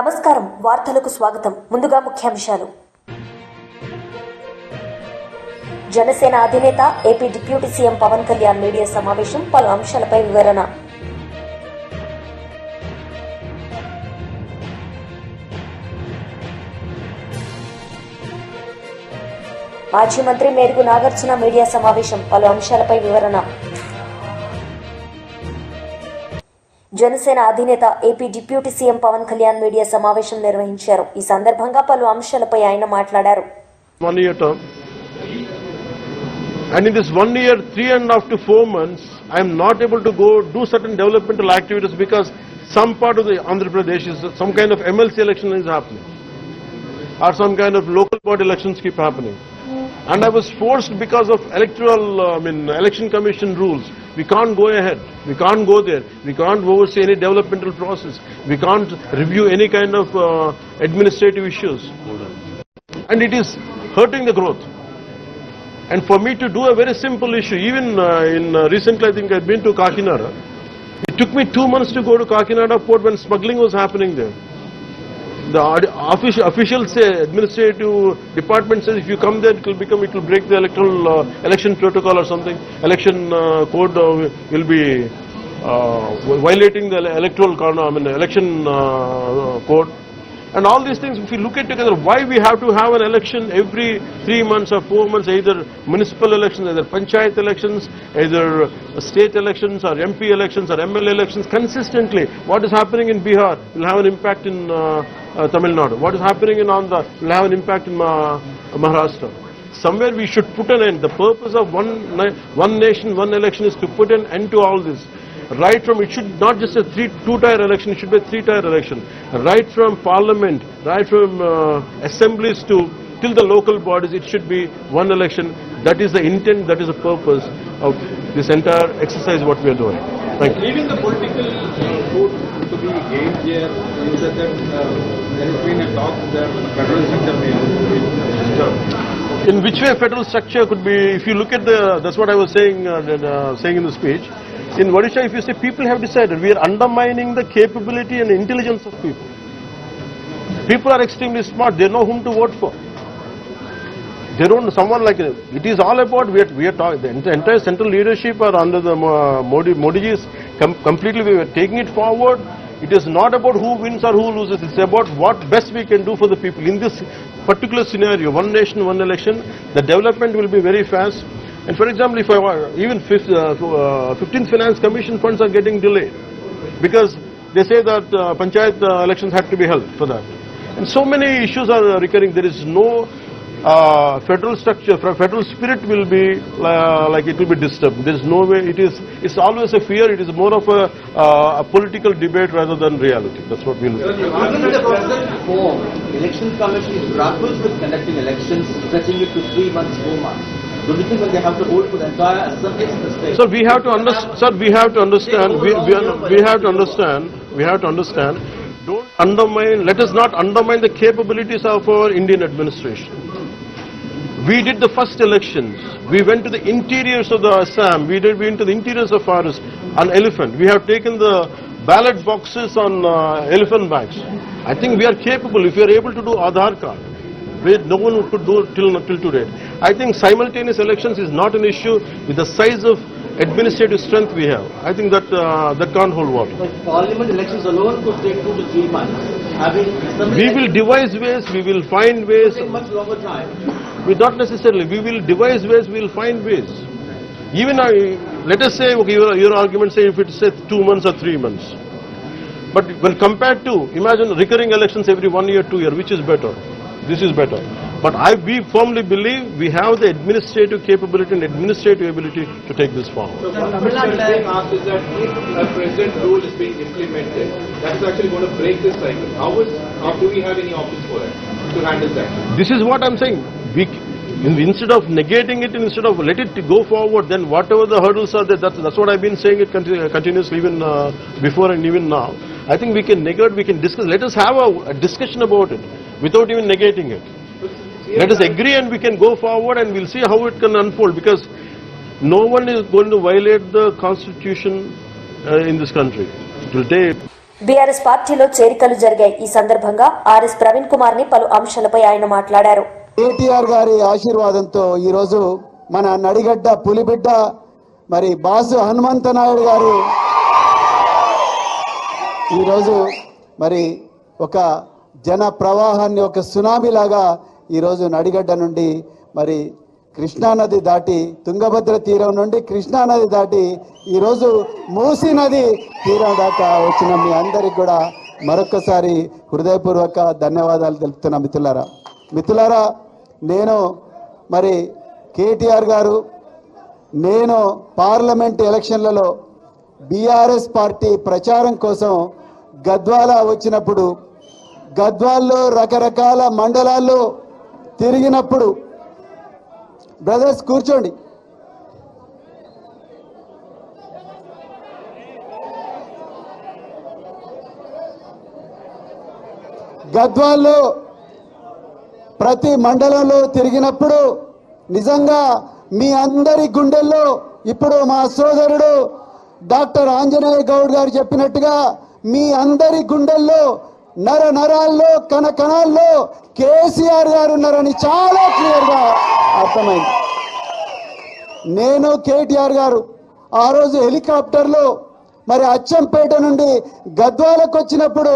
నమస్కారం వార్తలకు స్వాగతం. ముందుగా ముఖ్యాంశాలు. జనసేన అధినేత AP deputy CM Pawan Kalyan media సమావేశం పలు అంశాలపై వివరణ. మాజీ మంత్రి మేరుగు నాగార్జున మీడియా సమావేశం పలు అంశాలపై వివరణ. జనసేన అధినేత AP deputy CM Pawan Kalyan media సమావేశం నిర్వహించారు ఈ సందర్భంగా పలు అంశాలపై ఆయన మాట్లాడారు one year term. And in this one year, three and a half to four months, I am not able to go do certain developmental activities because some part of the Andhra Pradesh is some kind of MLC election is happening. Or some kind of local board elections keep happening. And I was forced because of electoral, uh, I mean, election commission rules. We can't go ahead. We can't go there. We can't oversee any developmental process. We can't review any kind of uh, administrative issues and it is hurting the growth. And for me to do a very simple issue, even uh, in uh, recently I think I've been to Kakinada. It took me two months to go to Kakinada port when smuggling was happening there. The official, officials say, administrative department says if you come there it will become, it will break the electoral uh, election protocol or something. Election uh, code uh, will be uh, violating the electoral, I mean, election uh, code. And all these things, if we look at together, why we have to have an election every three months or four months, either municipal elections, either panchayat elections, either state elections or MP elections or MLA elections consistently. What is happening in Bihar will have an impact in uh, uh, Tamil Nadu. What is happening in Andhra will have an impact in Ma- Maharashtra. Somewhere we should put an end. The purpose of one, one nation, one election is to put an end to all this. Right from, it should not just a three, two-tier election, it should be a three-tier election. Right from parliament, right from uh, assemblies to, till the local bodies, it should be one election. That is the intent, that is the purpose of this entire exercise what we are doing. Thank you. Leaving the political uh, vote to be gained here, you said that uh, there has been a talk that federal structure may be disturbed. In which way federal structure could be, if you look at the, that's what I was saying, uh, uh, saying in the speech. In Odisha, if you say people have decided, we are undermining the capability and intelligence of people. People are extremely smart, they know whom to vote for. They don't, someone like, it is all about, we are, we are talking, the entire central leadership are under the Modi, Modi ji's com- completely, we are taking it forward. It is not about who wins or who loses, it's about what best we can do for the people. In this particular scenario, one nation, one election, the development will be very fast. And for example, if I even fifth, uh, uh, 15th Finance Commission funds are getting delayed because they say that uh, panchayat uh, elections had to be held for that. And so many issues are uh, recurring. There is no uh, federal structure, federal spirit will be uh, like it will be disturbed. There is no way. It is. It's always a fear. It is more of a, uh, a political debate rather than reality. That's what we look at. Even in the present form, election commission is grapples with conducting elections, stretching it to three months, four months. Sir, we have to understand. Sir, we have to understand. We, we, are, we have to understand. We have to understand. Don't undermine. Let us not undermine the capabilities of our Indian administration. We did the first elections. We went to the interiors of the Assam. We did we went to the interiors of forest on elephant. We have taken the ballot boxes on uh, elephant bags. I think we are capable. If we are able to do Aadhaar card, where no one could do till till today. I think simultaneous elections is not an issue with the size of administrative strength we have. I think that uh, that can't hold water. But parliament elections alone could take two to three months. Having assembly We will devise ways. We will find ways. take much longer time. We not necessarily. We will devise ways. We will find ways. Even I, let us say, okay, your, your argument say if it's say two months or three months. But when compared to, imagine recurring elections every one year, two year, which is better? This is better. But I, we firmly believe we have the administrative capability and administrative ability to take this forward. So one question is being asked is that if a present rule is being implemented, that's actually going to break this cycle. How is, how do we have any options for it to handle that? This is what I'm saying. We, in- instead of negating it, instead of let it go forward, then whatever the hurdles are there, that's, that's what I've been saying it conti- continuously even uh, before and even now. I think we can negate, we can discuss. Let us have a, a discussion about it without even negating it. Let us agree and we can go forward and we'll see how it can unfold because no one is going to violate the constitution uh, in this country. Take BRS పార్టీలో చేరికలు జరిగాయి ఈ సందర్భంగా RS Praveen కుమార్ని పలు అంశాలపై ఆయన మాట్లాడారు కేటీఆర్ గారి ఆశీర్వాదంతో ఈరోజు మన నడిగడ్డ పులిబిడ్డ మరి బాసు హనుమంత నాయుడు గారు ఈరోజు మరి ఒక జన ప్రవాహాన్ని ఒక సునామీ లాగా ఈరోజు నడిగడ్డ నుండి మరి కృష్ణానది దాటి తుంగభద్ర తీరం నుండి కృష్ణానది దాటి ఈరోజు మూసీ నది తీరం దాకా వచ్చిన మీ అందరికి కూడా మరొకసారి హృదయపూర్వక ధన్యవాదాలు తెలుపుతున్న మిత్రులారా. మిత్రులారా నేను మరి కేటీఆర్ గారు నేను పార్లమెంట్ ఎలక్షన్లలో బీఆర్ఎస్ పార్టీ ప్రచారం కోసం గద్వాల వచ్చినప్పుడు గద్వాల్లో రకరకాల మండలాల్లో తిరిగినప్పుడు బ్రదర్స్ కూర్చోండి. గద్వాల్లో ప్రతి మండలంలో తిరిగినప్పుడు నిజంగా మీ అందరి గుండెల్లో ఇప్పుడు మా సోదరుడు డాక్టర్ ఆంజనేయ గౌడ్ గారు చెప్పినట్టుగా మీ అందరి గుండెల్లో నర నరాల్లో కణ కణాల్లో కేసీఆర్ గారు ఉన్నారని చాలా క్లియర్గా అర్థమైంది. నేను కేటీఆర్ గారు ఆ రోజు హెలికాప్టర్లో మరి అచ్చంపేట నుండి గద్వాలకు వచ్చినప్పుడు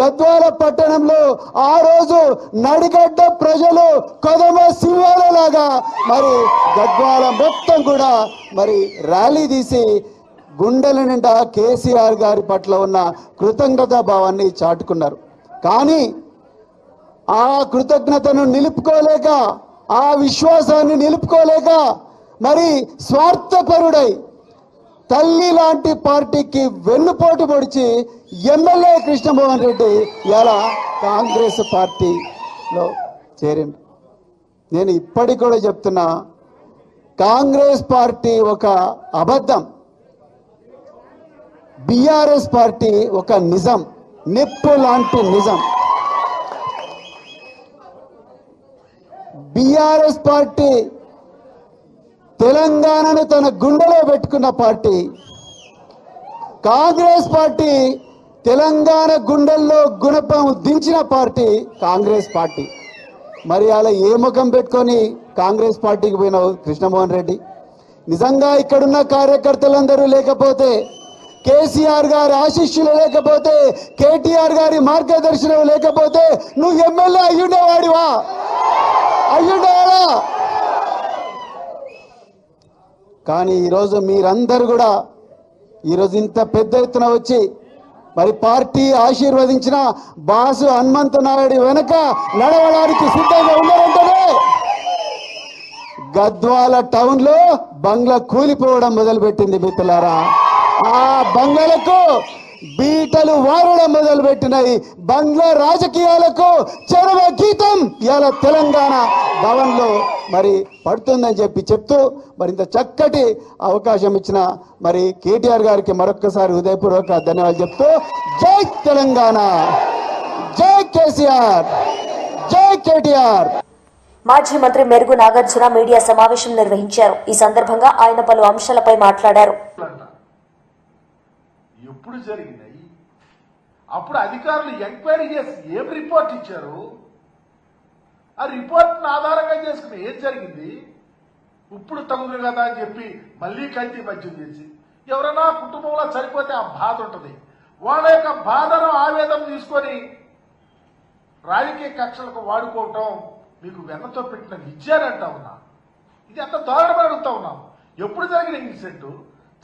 గద్వాల పట్టణంలో ఆ రోజు నడిగడ్డ ప్రజలు కదమ సింహాలలాగా మరి గద్వాల మొత్తం కూడా మరి ర్యాలీ తీసి గుండెల నిండా కేసీఆర్ గారి పట్ల ఉన్న కృతజ్ఞతా భావాన్ని చాటుకున్నారు. కానీ ఆ కృతజ్ఞతను నిలుపుకోలేక ఆ విశ్వాసాన్ని నిలుపుకోలేక మరి స్వార్థపరుడై తల్లి లాంటి పార్టీకి వెన్నుపోటు పొడిచి ఎమ్మెల్యే కృష్ణమోహన్ రెడ్డి ఇలా కాంగ్రెస్ పార్టీలో చేరిండు. నేను ఇప్పటికి కూడా చెప్తున్నా కాంగ్రెస్ పార్టీ ఒక అబద్ధం. బీఆర్ఎస్ పార్టీ ఒక నిజం నిప్పు లాంటి నిజం. బీఆర్ఎస్ పార్టీ తెలంగాణను తన గుండెలో పెట్టుకున్న పార్టీ. కాంగ్రెస్ పార్టీ తెలంగాణ గుండెల్లో గుణపం దించిన పార్టీ కాంగ్రెస్ పార్టీ. మరి అలా ఏ ముఖం పెట్టుకొని కాంగ్రెస్ పార్టీకి పోయినావు కృష్ణమోహన్ రెడ్డి? నిజంగా ఇక్కడున్న కార్యకర్తలందరూ లేకపోతే కేసీఆర్ గారి ఆశిష్యులు లేకపోతే కేటీఆర్ గారి మార్గదర్శనం లేకపోతే నువ్వు ఎమ్మెల్యే అయ్యుండేవాడివా? అయ్యుండేవాడా? కానీ ఈరోజు మీరందరూ కూడా ఈరోజు ఇంత పెద్ద ఎత్తున వచ్చి మరి పార్టీ ఆశీర్వదించిన బాసు హనుమంతు నాయుడు వెనక నడవడానికి సిద్ధంగా ఉన్నారంటేనే గద్వాల టౌన్లో బంగ్లా కూలిపోవడం మొదలుపెట్టింది మిత్రులారా. ఆ బంగ్లాలకు బీటలు వారడం మొదలుపెట్టినాయి బంగ్లా రాజకీయాలకు చరవ గీతం ఇలా తెలంగాణ భవన్లో మరి పడుతుందని చెప్పి చెప్తూ మరింత చక్కటి అవకాశం ఇచ్చిన మరి కేటీఆర్ గారికి మరొక్కసారి హృదయపూర్వక ధన్యవాదాలు చెప్తూ జై తెలంగాణ జై కేసీఆర్ జై కేటీఆర్. మాజీ మంత్రి మెరుగు నాగార్జున మీడియా సమావేశం నిర్వహించారు. ఈ సందర్భంగా ఆయన పలు అంశాలపై మాట్లాడారు. ఇప్పుడు జరిగినాయి? అప్పుడు అధికారులు ఎంక్వైరీ చేసి ఏం రిపోర్ట్ ఇచ్చారు? ఆ రిపోర్ట్ను ఆధారంగా చేసుకుని ఏం జరిగింది? ఇప్పుడు తగుదు కదా అని చెప్పి మళ్ళీ కల్తీ మద్యం చేసి ఎవరైనా కుటుంబంలో చనిపోతే ఆ బాధ ఉంటుంది. వాళ్ళ యొక్క బాధను ఆవేదన తీసుకొని రాజకీయ కక్షలకు వాడుకోవటం మీకు వెన్నతో పెట్టిన విద్య ఉన్నా. ఇది ఎంత దారుణమని అడుగుతా ఉన్నాం. ఎప్పుడు జరిగిన ఇన్సిడెంట్?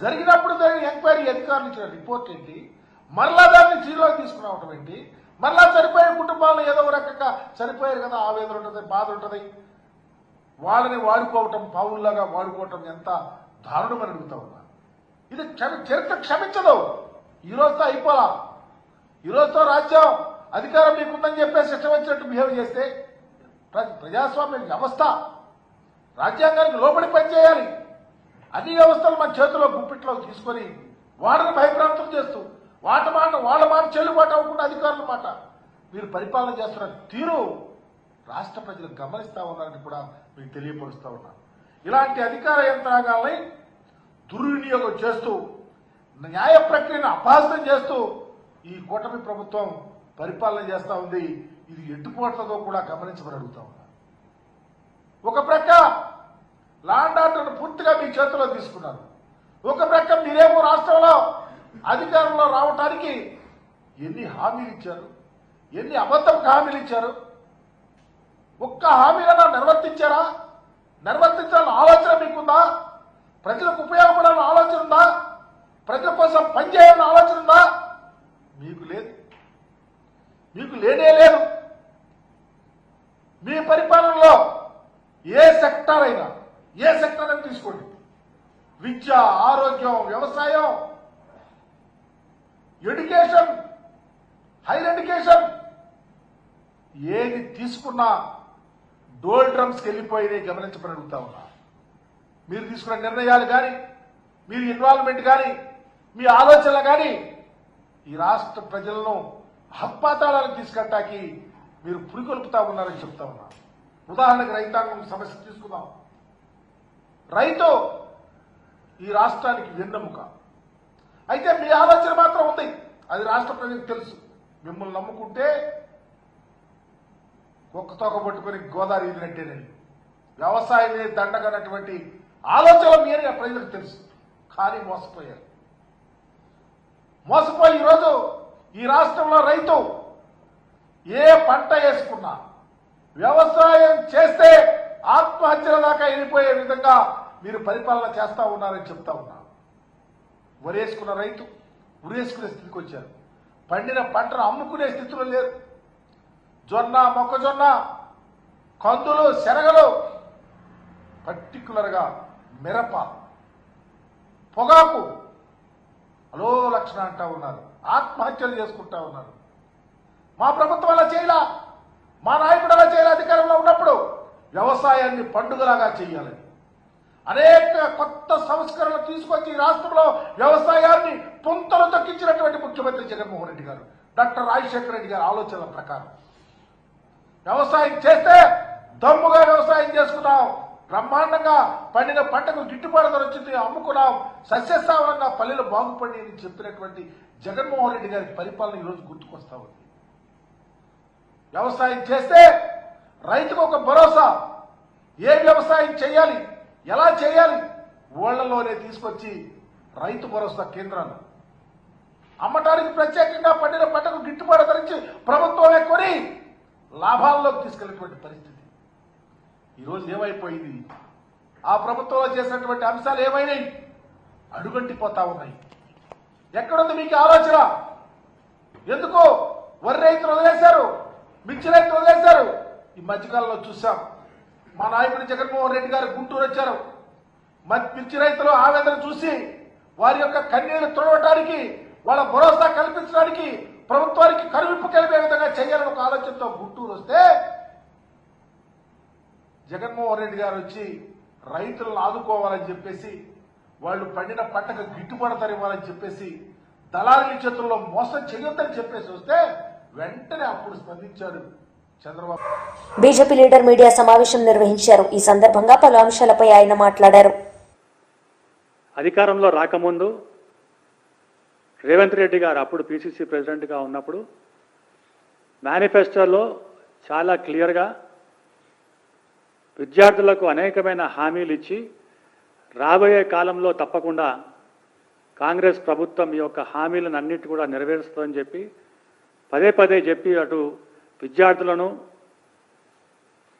జరిగినప్పుడు దాని ఎంక్వైరీ అధికారులు ఇచ్చిన రిపోర్ట్ ఏంటి? మరలా దాన్ని జీరోకి తీసుకురావటం ఏంటి? మరలా చనిపోయే కుటుంబాలను ఏదో ఒక రకంగా చనిపోయారు కదా ఆవేదన ఉంటుంది బాధ ఉంటుంది. వాళ్ళని వాడుకోవటం పావుల్లాగా వాడుకోవటం ఎంత దారుణమని అడుగుతా ఉన్నా. ఇది క్షమి చరిత్ర క్షమించదు. ఈ రోజుతో అయిపోలా. ఈరోజుతో రాజ్యం అధికారం మీకుందని చెప్పేసి ఇష్టం వచ్చినట్టు బిహేవ్ చేస్తే ప్ర- ప్రజాస్వామ్య వ్యవస్థ. రాజ్యాంగానికి లోబడి పనిచేయాలి. అన్ని వ్యవస్థలు మన చేతిలో గుప్పిట్లో తీసుకొని వాళ్ళని భయప్రాంతం చేస్తూ వాట మాట వాళ్ళ మాట చెల్లుబాటు అవ్వకుండా అధికారుల మాట. మీరు పరిపాలన చేస్తున్న తీరు రాష్ట్ర ప్రజలు గమనిస్తా ఉన్నారని కూడా మీకు తెలియపరుస్తూ ఉన్నాను ఇలాంటి అధికార యంత్రాంగాల్ని దుర్వినియోగం చేస్తూ న్యాయ ప్రక్రియను అపహాసం చేస్తూ ఈ కూటమి ప్రభుత్వం పరిపాలన చేస్తూ ఉంది. ఇది ఎట్టుపోట్లతో కూడా గమనించమని అడుగుతా ఉన్నా. ఒక ప్రక్క ల్యాండ్ ఆర్డర్ను పూర్తిగా మీ చేతిలో తీసుకున్నారు ఒక ప్రక్క మీరేమో రాష్ట్రంలో అధికారంలో రావటానికి ఎన్ని హామీలు ఇచ్చారు? ఎన్ని అబద్ధపు హామీలు ఇచ్చారు? ఒక్క హామీలను నిర్వర్తించారా? నిర్వర్తించాలని ఆలోచన మీకుందా? ప్రజలకు ఉపయోగపడాలని ఆలోచన ఉందా? ప్రజల కోసం పనిచేయాలని ఆలోచన ఉందా? మీకు లేదు. మీకు లేనే లేదు. మీ పరిపాలనలో ఏ సెక్టార్ అయినా ఏ సెక్టర్ అని తీసుకోండి? విద్య ఆరోగ్యం వ్యవసాయం ఎడ్యుకేషన్ హైర్ ఎడ్యుకేషన్. ఏది తీసుకున్నా డోల్ డ్రమ్స్కి వెళ్ళిపోయినాయి గమనించమని అడుగుతా ఉన్నా. మీరు తీసుకున్న నిర్ణయాలు కానీ మీరు ఇన్వాల్వ్మెంట్ కానీ మీ ఆలోచనలు కానీ ఈ రాష్ట్ర ప్రజలను హత్పాతాళాలకు తీసుకెళ్ళటానికి మీరు పురికొల్పుతా ఉన్నారని చెప్తా ఉన్నా. ఉదాహరణకు రైతాంగం సమస్య తీసుకుందాం. రైతు ఈ రాష్ట్రానికి వెన్నెముక. అయితే మీ ఆలోచన మాత్రం ఉంది. అది రాష్ట్ర ప్రజలకు తెలుసు. మిమ్మల్ని నమ్ముకుంటే కుక్క తోక పట్టుకొని గోదావరి ఈదినట్టేనని వ్యవసాయమే దండగనటువంటి ఆలోచన మీరే ప్రజలకు తెలుసు. కానీ మోసపోయారు. మోసపోయి ఈరోజు ఈ రాష్ట్రంలో రైతు ఏ పంట వేసుకున్నా వ్యవసాయం చేస్తే ఆత్మహత్యల దాకా వెళ్ళిపోయే విధంగా మీరు పరిపాలన చేస్తా ఉన్నారని చెప్తా ఉన్నా. వరేసుకున్న రైతు ఉరేసుకునే స్థితికి వచ్చారు. పండిన పంటను అమ్ముకునే స్థితిలో లేరు. జొన్న మొక్కజొన్న కందులు శనగలు పర్టికులర్గా మిరప పొగాకు అలో లక్షణ అంటా ఉన్నారు. ఆత్మహత్యలు చేసుకుంటా ఉన్నారు. మా ప్రభుత్వం అలా చేయలా. మా నాయకుడు అలా చేయాలి అధికారంలో ఉన్నప్పుడు. వ్యవసాయాన్ని పండుగలాగా చేయాలని అనేక కొత్త సంస్కరణలు తీసుకొచ్చి ఈ రాష్ట్రంలో వ్యవసాయాన్ని పుంతలు తగ్గించినటువంటి ముఖ్యమంత్రి జగన్మోహన్ రెడ్డి గారు డాక్టర్ రాజశేఖర రెడ్డి గారి ఆలోచనల ప్రకారం. వ్యవసాయం చేస్తే దమ్ముగా వ్యవసాయం చేసుకున్నాం బ్రహ్మాండంగా పండిన పంటకు గిట్టుబాటు ధర వచ్చింది అమ్ముకున్నాం సస్యస్థావరంగా పల్లెలు బాగుపడి అని చెప్పినటువంటి జగన్మోహన్ రెడ్డి గారి పరిపాలన ఈరోజు గుర్తుకొస్తా ఉంది. వ్యవసాయం చేస్తే రైతుకు ఒక భరోసా. ఏ వ్యవసాయం చేయాలి? ఎలా చేయాలి? ఊళ్ళలోనే తీసుకొచ్చి రైతు భరోసా కేంద్రాలు. అమ్మటానికి ప్రత్యేకంగా పండిన పంటకు గిట్టుబాటు ధరించి ప్రభుత్వమే కొని లాభాల్లోకి తీసుకెళ్ళినటువంటి పరిస్థితి. ఈరోజు ఏమైపోయింది? ఆ ప్రభుత్వంలో చేసినటువంటి అంశాలు ఏమైనాయి? అడుగంటిపోతా ఉన్నాయి. ఎక్కడుంది మీకు ఆలోచన? ఎందుకు? వరి రైతులు వదిలేశారు. మిర్చి రైతులు వదిలేశారు. ఈ మధ్యకాలంలో చూసాం. మా నాయకుడు జగన్మోహన్ రెడ్డి గారు గుంటూరు వచ్చారు. మ- మిర్చి రైతులు ఆవేదన చూసి వారి యొక్క కన్నీళ్ళు తుడవటానికి వాళ్ళ భరోసా కల్పించడానికి ప్రభుత్వానికి కనువిప్పు కలిపే విధంగా చేయాలని ఒక ఆలోచనతో గుంటూరు వస్తే జగన్మోహన్ రెడ్డి గారు వచ్చి రైతులను ఆదుకోవాలని చెప్పేసి వాళ్ళు పండిన పంటకు గిట్టుబాటు ధర ఇవ్వాలని చెప్పేసి దళారుల చేతుల్లో మోసం చేయొద్దని చెప్పేసి వస్తే వెంటనే అప్పుడు స్పందించారు బీజేపీ లీడర్ మీడియా సమావేశం నిర్వహించారు. ఈ సందర్భంగా పలు అంశాలపై ఆయన మాట్లాడారు. అధికారంలో రాకముందు రేవంత్ రెడ్డి గారు అప్పుడు పిసిసి ప్రెసిడెంట్గా ఉన్నప్పుడు మేనిఫెస్టోలో చాలా క్లియర్గా విద్యార్థులకు అనేకమైన హామీలు ఇచ్చి రాబోయే కాలంలో తప్పకుండా కాంగ్రెస్ ప్రభుత్వం ఈ యొక్క హామీలను అన్నిటి కూడా నెరవేరుస్తుందని చెప్పి పదే పదే చెప్పి అటు విద్యార్థులను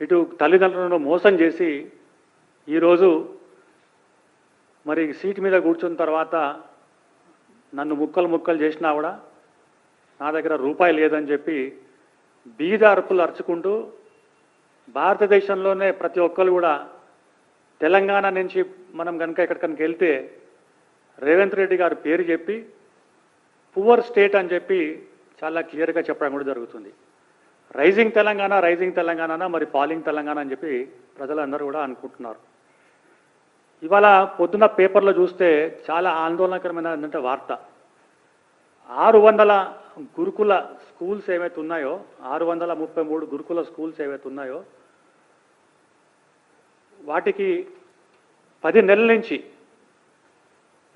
ఇటు తల్లిదండ్రులను మోసం చేసి ఈరోజు మరి సీట్ మీద కూర్చున్న తర్వాత నన్ను ముక్కలు ముక్కలు చేసినా కూడా నా దగ్గర రూపాయి లేదని చెప్పి బీద అరుపులు అరుచుకుంటూ భారతదేశంలోనే ప్రతి ఒక్కరు కూడా తెలంగాణ నుంచి మనం కనుక ఎక్కడికైనా వెళ్తే రేవంత్ రెడ్డి గారి పేరు చెప్పి పువర్ స్టేట్ అని చెప్పి చాలా క్లియర్గా చెప్పడం కూడా జరుగుతుంది. రైజింగ్ తెలంగాణ రైజింగ్ తెలంగాణ మరి పాలింగ్ తెలంగాణ అని చెప్పి ప్రజలందరూ కూడా అనుకుంటున్నారు. ఇవాళ పొద్దున పేపర్లో చూస్తే చాలా ఆందోళనకరమైన ఏంటంటే వార్త. ఆరు వందల గురుకుల స్కూల్స్ ఏవైతే ఉన్నాయో ఆరు వందల ముప్పై మూడు గురుకుల స్కూల్స్ ఏవైతే ఉన్నాయో వాటికి పది నెలల నుంచి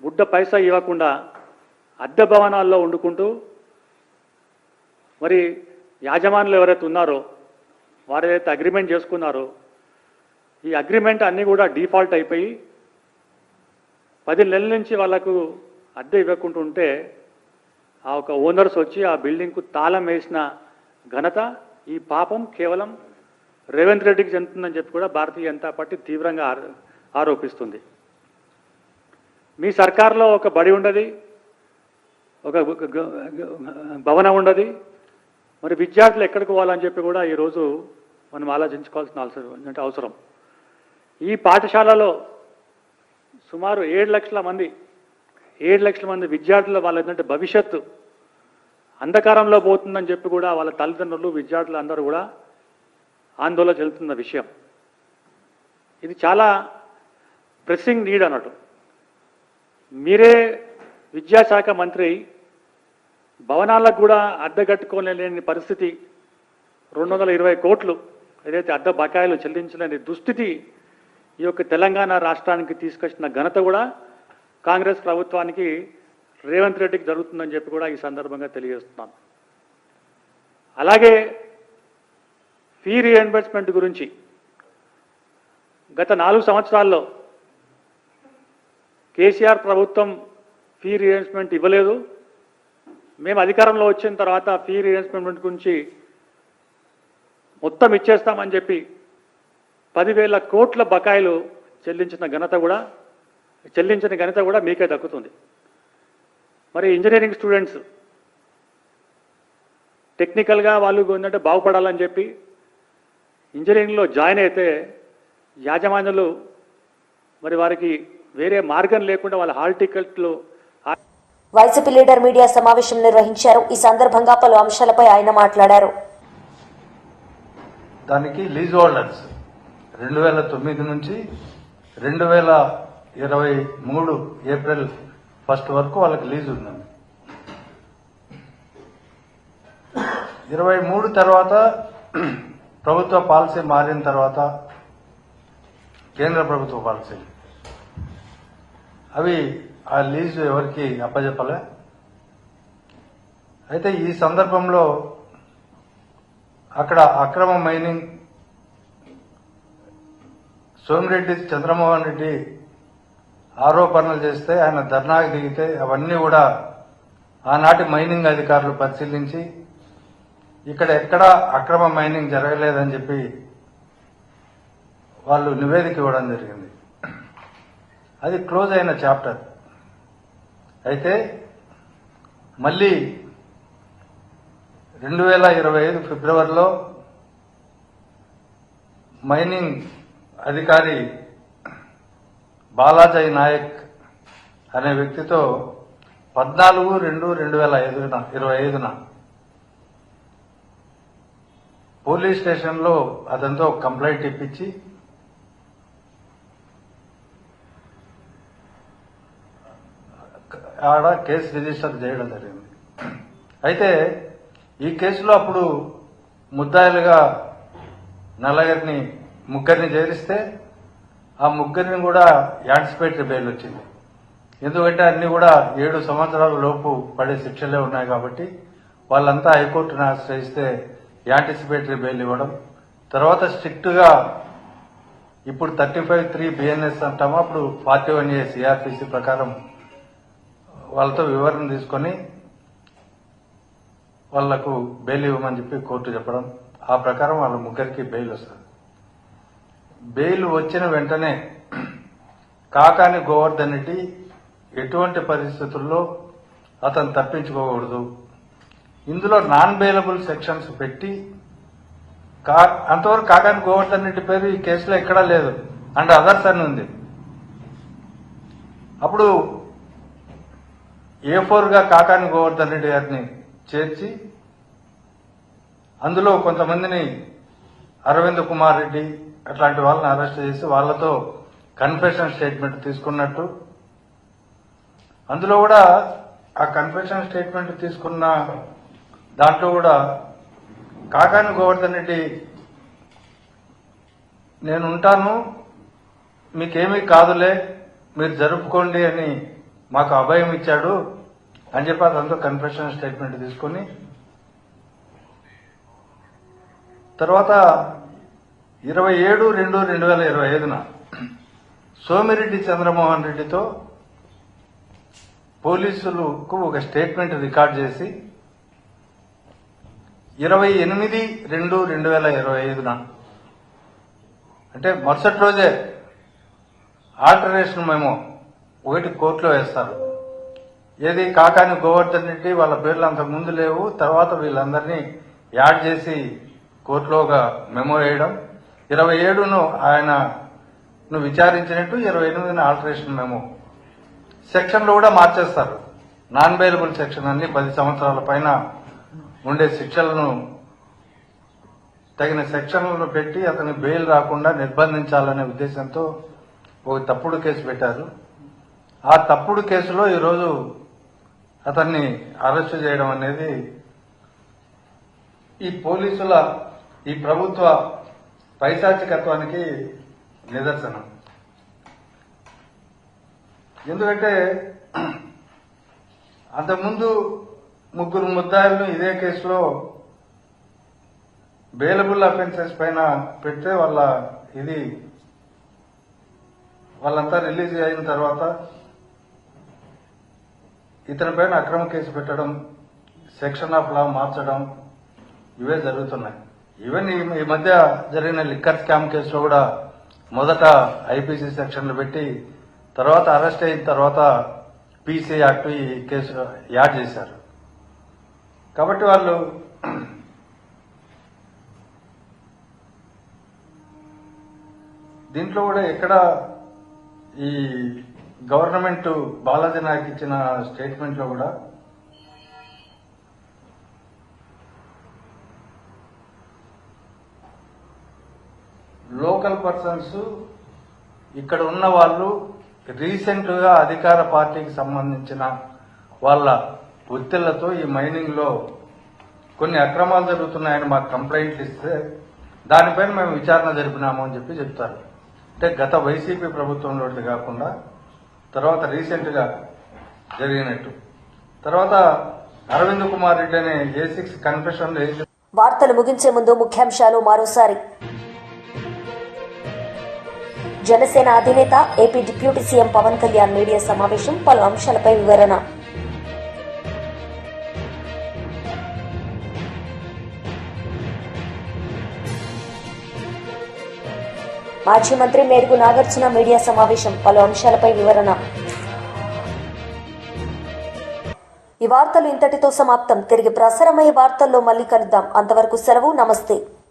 బుడ్డ పైసా ఇవ్వకుండా అద్దె భవనాల్లో వండుకుంటూ మరి యాజమానులు ఎవరైతే ఉన్నారో వారు ఏదైతే అగ్రిమెంట్ చేసుకున్నారో ఈ అగ్రిమెంట్ అన్నీ కూడా డిఫాల్ట్ అయిపోయి పది నెలల నుంచి వాళ్ళకు అద్దె ఇవ్వకుండా ఉంటే ఆ ఒక ఓనర్స్ వచ్చి ఆ బిల్డింగ్కు తాళం వేసిన ఘనత ఈ పాపం కేవలం రేవంత్ రెడ్డికి చెందుతుందని చెప్పి కూడా భారతీయ జనతా పార్టీ తీవ్రంగా ఆరో- ఆరోపిస్తుంది. మీ సర్కార్లో ఒక బడి ఉండదు ఒక భవనం ఉండదు మరి విద్యార్థులు ఎక్కడికి పోవాలని చెప్పి కూడా ఈరోజు మనం ఆలోచించుకోవాల్సిన అవసరం అంటే అవసరం. ఈ పాఠశాలలో సుమారు ఏడు లక్షల మంది ఏడు లక్షల మంది విద్యార్థుల వాళ్ళ ఏంటంటే భవిష్యత్తు అంధకారంలో పోతుందని చెప్పి కూడా వాళ్ళ తల్లిదండ్రులు విద్యార్థులు అందరూ కూడా ఆందోళన చెందుతున్న విషయం. ఇది చాలా ప్రెస్సింగ్ నీడ్ అన్నట్టు. మీరే విద్యాశాఖ మంత్రి భవనాలకు కూడా అద్దె కట్టుకోలేని పరిస్థితి. రెండు వందల ఇరవై కోట్లు ఏదైతే అద్దె బకాయిలు చెల్లించలేని దుస్థితి ఈ యొక్క తెలంగాణ రాష్ట్రానికి తీసుకొచ్చిన ఘనత కూడా కాంగ్రెస్ ప్రభుత్వానికి రేవంత్ రెడ్డికి జరుగుతుందని చెప్పి కూడా ఈ సందర్భంగా తెలియజేస్తున్నాను అలాగే ఫీ రీఎంబర్స్మెంట్ గురించి గత నాలుగు సంవత్సరాల్లో కేసీఆర్ ప్రభుత్వం ఫీ రీఎంబర్స్మెంట్ ఇవ్వలేదు. మేము అధికారంలో వచ్చిన తర్వాత ఫీ రీఎంబర్స్మెంట్ గురించి మొత్తం ఇచ్చేస్తామని చెప్పి పదివేల కోట్ల బకాయిలు చెల్లించిన ఘనత కూడా చెల్లించిన ఘనత కూడా మీకే దక్కుతుంది. మరి ఇంజనీరింగ్ స్టూడెంట్స్ టెక్నికల్గా వాళ్ళు ఏంటంటే బాగుపడాలని చెప్పి ఇంజనీరింగ్లో జాయిన్ అయితే యాజమాన్యులు మరి వారికి వేరే మార్గం లేకుండా వాళ్ళ హాల్ టికెట్లు వైసీపీ లీడర్ మీడియా సమావేశం నిర్వహించారు. ఈ సందర్భంగా పలు అంశాలపై ఆయన మాట్లాడారు. దానికి లీజ్ హోల్డర్స్ రెండు వేల తొమ్మిది నుంచి రెండు వేల ఇరవై మూడు ఏప్రిల్ ఫస్ట్ వరకు వాళ్ళకి లీజ్ ఉందండి. ఇరవై మూడు తర్వాత ప్రభుత్వ పాలసీ మారిన తర్వాత కేంద్ర ప్రభుత్వ పాలసీ అవి ఆ లీజు ఎవరికి అప్పజెప్పలే? అయితే ఈ సందర్భంలో అక్కడ అక్రమ మైనింగ్ సోమిరెడ్డి చంద్రమోహన్ రెడ్డి ఆరోపణలు చేస్తే ఆయన ధర్నాకు దిగితే అవన్నీ కూడా ఆనాటి మైనింగ్ అధికారులు పరిశీలించి ఇక్కడ ఎక్కడా అక్రమ మైనింగ్ జరగలేదని చెప్పి వాళ్ళు నివేదిక ఇవ్వడం జరిగింది. అది క్లోజ్ అయిన చాప్టర్. అయితే మళ్ళీ రెండు వేల ఇరవై ఐదు ఫిబ్రవరిలో మైనింగ్ అధికారి బాలాజీ నాయక్ అనే వ్యక్తితో పద్నాలుగు రెండు రెండు వేల ఐదున ఇరవై ఐదున పోలీస్ స్టేషన్లో అతనితో కంప్లైంట్ ఇప్పించి ఆడ కేసు రిజిస్టర్ చేయడం జరిగింది. అయితే ఈ కేసులో అప్పుడు ముద్దాయిలుగా నల్లగరిని ముగ్గురిని చేరిస్తే ఆ ముగ్గురిని కూడా యాంటిసిపేటరీ బెయిల్ వచ్చింది. ఎందుకంటే అన్ని కూడా ఏడు సంవత్సరాల లోపు పడే శిక్షలే ఉన్నాయి కాబట్టి వాళ్ళంతా హైకోర్టును ఆశ్రయిస్తే యాంటిసిపేటరీ బెయిల్ ఇవ్వడం. తర్వాత స్ట్రిక్ట్గా ఇప్పుడు థర్టీ ఫైవ్ త్రీ బిఎన్ఎస్ అంటాము. అప్పుడు ఫార్టీ వన్ ఏ సిఆర్పిసి ప్రకారం వాళ్ళతో వివరణ తీసుకొని వాళ్ళకు బెయిల్ ఇవ్వమని చెప్పి కోర్టు చెప్పడం. ఆ ప్రకారం వాళ్ళ ముగ్గురికి బెయిల్ వస్తుంది. బెయిల్ వచ్చిన వెంటనే కాకాని గోవర్ధన్ రెడ్డి ఎటువంటి పరిస్థితుల్లో అతను తప్పించుకోకూడదు. ఇందులో నాన్ బెయిలబుల్ సెక్షన్స్ పెట్టి కా అంతవరకు కాకాని గోవర్ధన్ రెడ్డి పేరు ఈ కేసులో ఎక్కడా లేదు. అండ్ అదర్స్ అని ఉంది. అప్పుడు ఏ ఫోర్గా కాకాని గోవర్ధన్ రెడ్డి గారిని చేర్చి అందులో కొంతమందిని అరవింద్ కుమార్ రెడ్డి అట్లాంటి వాళ్ళని అరెస్ట్ చేసి వాళ్ళతో కన్ఫెషన్ స్టేట్మెంట్ తీసుకున్నట్టు. అందులో కూడా ఆ కన్ఫెషన్ స్టేట్మెంట్ తీసుకున్న దాంట్లో కూడా కాకాని గోవర్ధన్ రెడ్డి నేను ఉంటాను మీకేమీ కాదులే మీరు జరుపుకోండి అని మాకు అభయం ఇచ్చాడు అని చెప్పి అదంతా కన్ఫెషన్ స్టేట్మెంట్ తీసుకుని తర్వాత ఇరవై ఏడు రెండు రెండు వేల ఇరవై ఐదున సోమిరెడ్డి చంద్రమోహన్ రెడ్డితో పోలీసులకు ఒక స్టేట్మెంట్ రికార్డ్ చేసి ఇరవై ఎనిమిది రెండు రెండు వేల ఇరవై ఐదున అంటే మరుసటి రోజే ఆల్టరేషన్ మేము ఒకటి కోర్టులో వేస్తారు. ఏది కాకాని గోవర్ధన్ రెడ్డి వాళ్ళ పేర్లు అంతకు ముందు లేవు. తర్వాత వీళ్ళందరినీ యాడ్ చేసి కోర్టులో ఒక మెమో వేయడం. ఇరవై ఏడును ఆయన నువ్వు విచారించినట్టు ఇరవై ఎనిమిదిన ఆల్టరేషన్ మెమో. సెక్షన్లు కూడా మార్చేస్తారు. నాన్ బెయిలబుల్ సెక్షన్ అన్ని పది సంవత్సరాల పైన ఉండే శిక్షలను తగిన సెక్షన్లను పెట్టి అతని బెయిల్ రాకుండా నిర్బంధించాలనే ఉద్దేశంతో ఒక తప్పుడు కేసు పెట్టారు. ఆ తప్పుడు కేసులో ఈరోజు అతన్ని అరెస్టు చేయడం అనేది ఈ పోలీసుల ఈ ప్రభుత్వ పైశాచికత్వానికి నిదర్శనం. ఎందుకంటే అంతకుముందు ముగ్గురు ముద్దాయిలను ఇదే కేసులో బెయిలబుల్ అఫెన్సెస్ పైన పెడితే వాళ్ళ ఇది వాళ్ళంతా రిలీజ్ అయిన తర్వాత ఇతని పైన అక్రమ కేసు పెట్టడం సెక్షన్ ఆఫ్ లా మార్చడం ఇవే జరుగుతున్నాయి. ఈవెన్ ఈ ఈ మధ్య జరిగిన లిక్కర్ స్కామ్ కేసులో కూడా మొదట ఐపీసీ సెక్షన్లు పెట్టి తర్వాత అరెస్ట్ అయిన తర్వాత పీసీ యాక్ట్ ఈ కేసు యాడ్ చేశారు. కాబట్టి వాళ్ళు దీంట్లో కూడా ఎక్కడ ఈ గవర్నమెంట్ బాలాజీ నాయక్ ఇచ్చిన స్టేట్మెంట్లో కూడా లోకల్ పర్సన్స్ ఇక్కడ ఉన్న వాళ్ళు రీసెంట్గా అధికార పార్టీకి సంబంధించిన వాళ్ళ ఒత్తిళ్ళతో ఈ మైనింగ్లో కొన్ని అక్రమాలు జరుగుతున్నాయని మాకు కంప్లైంట్లు ఇస్తే దానిపైన మేము విచారణ జరిపినాము అని చెప్పి చెప్తారు. అంటే గత వైసీపీ ప్రభుత్వంలో కాకుండా తర్వాత రీసెంట్గా జరిగినట్టు. తర్వాత అరవింద్ కుమార్ రెడ్డి అనే ఏ సిక్స్ కన్ఫెషన్ వార్తలు ముగించే ముందు ముఖ్యాంశాలు మరోసారి. జనసేన అధినేత AP deputy CM Pawan Kalyan media సమావేశం పలు అంశాలపై వివరణ. మాజీ మంత్రి మేరుగు నాగార్జున మీడియా సమావేశం పలు అంశాలపై వివరణ. ఈ వార్తలు ఇంతటితో సమాప్తం. తిరిగి ప్రసారమయ్యే వార్తల్లో మళ్ళీ కలుద్దాం. అంతవరకు సెలవు. నమస్తే.